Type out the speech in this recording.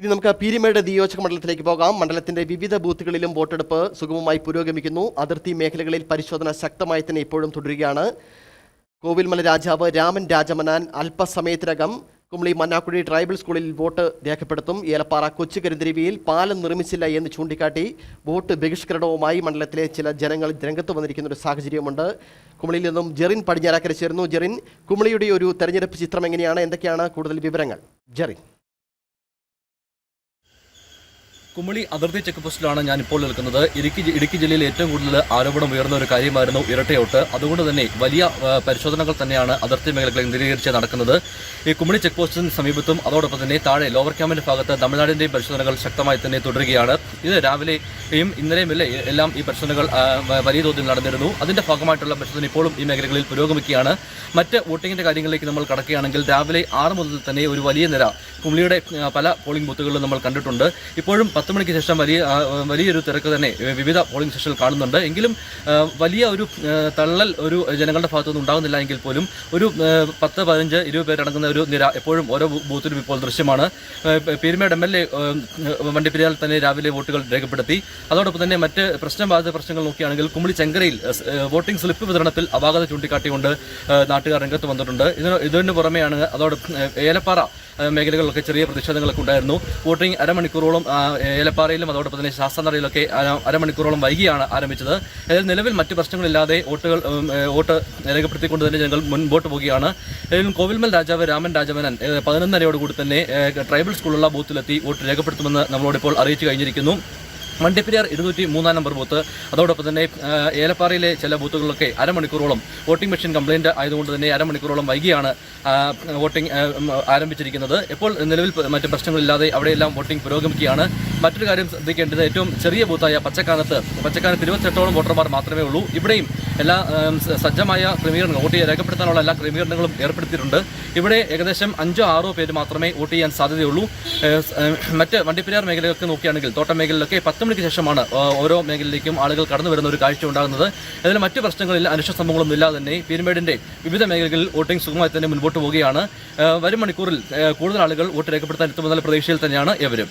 ഇനി നമുക്ക് പീരിമേട് നിയോജക മണ്ഡലത്തിലേക്ക് പോകാം. മണ്ഡലത്തിന്റെ വിവിധ ബൂത്തുകളിലും വോട്ടെടുപ്പ് സുഗമമായി പുരോഗമിക്കുന്നു. അതിർത്തി മേഖലകളിൽ പരിശോധന ശക്തമായി തന്നെ ഇപ്പോഴും തുടരുകയാണ്. കോവിൽമല രാജാവ് രാമൻ രാജമനാൻ അല്പസമയത്തിനകം കുമളി മന്നാക്കുഴി ട്രൈബൽ സ്കൂളിൽ വോട്ട് രേഖപ്പെടുത്തും. ഏലപ്പാറ കൊച്ചുകരുതിരിവിയിൽ പാലം നിർമ്മിച്ചില്ല എന്ന് ചൂണ്ടിക്കാട്ടി വോട്ട് ബഹിഷ്കരണവുമായി മണ്ഡലത്തിലെ ചില ജനങ്ങൾ രംഗത്ത് വന്നിരിക്കുന്ന ഒരു സാഹചര്യമുണ്ട്. കുമളിയിൽ നിന്നും ജെറിൻ പടിഞ്ഞാറക്കര ചേർന്നു ജെറിൻ കുമളിയുടെ ഒരു തെരഞ്ഞെടുപ്പ് ചിത്രം എങ്ങനെയാണ്? എന്തൊക്കെയാണ് കൂടുതൽ വിവരങ്ങൾ? ജെറിൻ. കുമളി അതിർത്തി ചെക്ക് പോസ്റ്റിലാണ് ഞാൻ ഇപ്പോൾ നിൽക്കുന്നത്. ഇടുക്കി ഇടുക്കി ജില്ലയിൽ ഏറ്റവും കൂടുതൽ ആരോപണം ഉയർന്ന ഒരു കാര്യമായിരുന്നു ഇരട്ടയോട്ട്. അതുകൊണ്ട് തന്നെ വലിയ പരിശോധനകൾ തന്നെയാണ് അതിർത്തി മേഖലകൾ കേന്ദ്രീകരിച്ച് നടക്കുന്നത്. ഈ കുമളി ചെക്ക് പോസ്റ്റിന് സമീപത്തും അതോടൊപ്പം തന്നെ താഴെ ലോവർ ക്യാമ്പിന്റെ ഭാഗത്ത് തമിഴ്നാടിന്റെയും പരിശോധനകൾ ശക്തമായി തന്നെ തുടരുകയാണ്. ഇത് രാവിലെയും ഇന്നലെയും എല്ലാം ഈ പരിശോധനകൾ വലിയ തോതിൽ നടന്നിരുന്നു. അതിന്റെ ഭാഗമായിട്ടുള്ള പരിശോധന ഇപ്പോഴും ഈ മേഖലകളിൽ പുരോഗമിക്കുകയാണ്. മറ്റ് വോട്ടിംഗിന്റെ കാര്യങ്ങളിലേക്ക് നമ്മൾ കടക്കുകയാണെങ്കിൽ രാവിലെ ആറ് മുതൽ തന്നെ ഒരു വലിയ നിര കുമളിയുടെ പല പോളിംഗ് ബൂത്തുകളിലും നമ്മൾ കണ്ടിട്ടുണ്ട്. ഇപ്പോഴും പത്ത് മണിക്ക് ശേഷം വലിയ വലിയൊരു തിരക്ക് തന്നെ വിവിധ പോളിംഗ് സ്റ്റേഷനിൽ കാണുന്നുണ്ട്. എങ്കിലും വലിയ ഒരു തള്ളൽ ഒരു ജനങ്ങളുടെ ഭാഗത്തുനിന്ന് ഉണ്ടാകുന്നില്ല എങ്കിൽ പോലും ഒരു പത്ത് പതിനഞ്ച് ഇരുപത് പേരടങ്ങുന്ന ഒരു നിര എപ്പോഴും ഓരോ ബൂത്തിലും ഇപ്പോൾ ദൃശ്യമാണ്. പെരുമയുടെ എം എൽ എ വണ്ടിപ്പെരിയാൽ തന്നെ രാവിലെ വോട്ടുകൾ രേഖപ്പെടുത്തി. അതോടൊപ്പം തന്നെ മറ്റ് പ്രശ്നബാധിത പ്രശ്നങ്ങൾ നോക്കുകയാണെങ്കിൽ കുമ്പിളി ചെങ്കരയിൽ വോട്ടിംഗ് സ്ലിപ്പ് വിതരണത്തിൽ അപാകത ചൂണ്ടിക്കാട്ടിക്കൊണ്ട് നാട്ടുകാർ രംഗത്ത് വന്നിട്ടുണ്ട്. ഇതിന് ഇതിന് പുറമെയാണ് അതോടൊപ്പം ഏലപ്പാറ മേഖലകളിലൊക്കെ ചെറിയ പ്രതിഷേധങ്ങളൊക്കെ ഉണ്ടായിരുന്നു. വോട്ടിംഗ് അരമണിക്കൂറോളം ഏലപ്പാറയിലും അതോടൊപ്പം തന്നെ ശാസ്ത്രനടയിലൊക്കെ അര- അരമണിക്കൂറോളം വൈകിയാണ് ആരംഭിച്ചത്. ഇതിൽ നിലവിൽ മറ്റ് പ്രശ്നങ്ങളില്ലാതെ വോട്ടുകൾ വോട്ട് രേഖപ്പെടുത്തിക്കൊണ്ട് തന്നെ ജനങ്ങൾ മുൻപോട്ട് പോവുകയാണ്. ഏതായാലും കോവിൽമൽ രാജാവ് രാമൻ രാജമനൻ പതിനൊന്നരയോടുകൂടി തന്നെ ട്രൈബൽ സ്കൂളുള്ള ബൂത്തിലെത്തി വോട്ട് രേഖപ്പെടുത്തുമെന്ന് നമ്മളോടിപ്പോൾ അറിയിച്ചു കഴിഞ്ഞിരിക്കുന്നു. വണ്ടിപ്പെരിയാർ ഇരുന്നൂറ്റി മൂന്നാം നമ്പർ ബൂത്ത് അതോടൊപ്പം തന്നെ ഏലപ്പാറയിലെ ചില ബൂത്തുകളിലൊക്കെ അരമണിക്കൂറോളം വോട്ടിംഗ് മെഷീൻ കംപ്ലൈന്റ് ആയതുകൊണ്ട് തന്നെ അരമണിക്കൂറോളം വൈകിയാണ് വോട്ടിംഗ് ആരംഭിച്ചിരിക്കുന്നത്. ഇപ്പോൾ നിലവിൽ മറ്റ് പ്രശ്നങ്ങളില്ലാതെ അവിടെയെല്ലാം വോട്ടിംഗ് പുരോഗമിക്കുകയാണ്. മറ്റൊരു കാര്യം ശ്രദ്ധിക്കേണ്ടത് ഏറ്റവും ചെറിയ ബൂത്തായ പച്ചക്കാനത്ത് പച്ചക്കാനത്ത് ഇരുപത്തെട്ടോളം വോട്ടർമാർ മാത്രമേ ഉള്ളൂ. ഇവിടെയും എല്ലാ സജ്ജമായ ക്രമീകരണങ്ങൾ വോട്ട് രേഖപ്പെടുത്താനുള്ള എല്ലാ ക്രമീകരണങ്ങളും ഏർപ്പെടുത്തിയിട്ടുണ്ട്. ഇവിടെ ഏകദേശം അഞ്ചോ ആറോ പേര് മാത്രമേ വോട്ട് ചെയ്യാൻ സാധ്യതയുള്ളൂ. മറ്റ് വണ്ടിപ്പെരിയാർ മേഖലയൊക്കെ നോക്കുകയാണെങ്കിൽ തോട്ടം മേഖലയിലൊക്കെ പത്ത് മണിക്ക് ശേഷമാണ് ഓരോ മേഖലയിലേക്കും ആളുകൾ കടന്നു വരുന്ന ഒരു കാഴ്ച ഉണ്ടാകുന്നത്. അതിൽ മറ്റ് പ്രശ്നങ്ങളിൽ അനിഷ്ട സംഭവങ്ങളൊന്നും ഇല്ലാതെ തന്നെ പീരുമേടിന്റെ വിവിധ മേഖലകളിൽ വോട്ടിംഗ് സുഗമമായി തന്നെ മുൻപോട്ട് പോവുകയാണ്. വരും മണിക്കൂറിൽ കൂടുതൽ ആളുകൾ വോട്ട് രേഖപ്പെടുത്താൻ എത്തുമെന്നുള്ള പ്രതീക്ഷയിൽ തന്നെയാണ് എവരും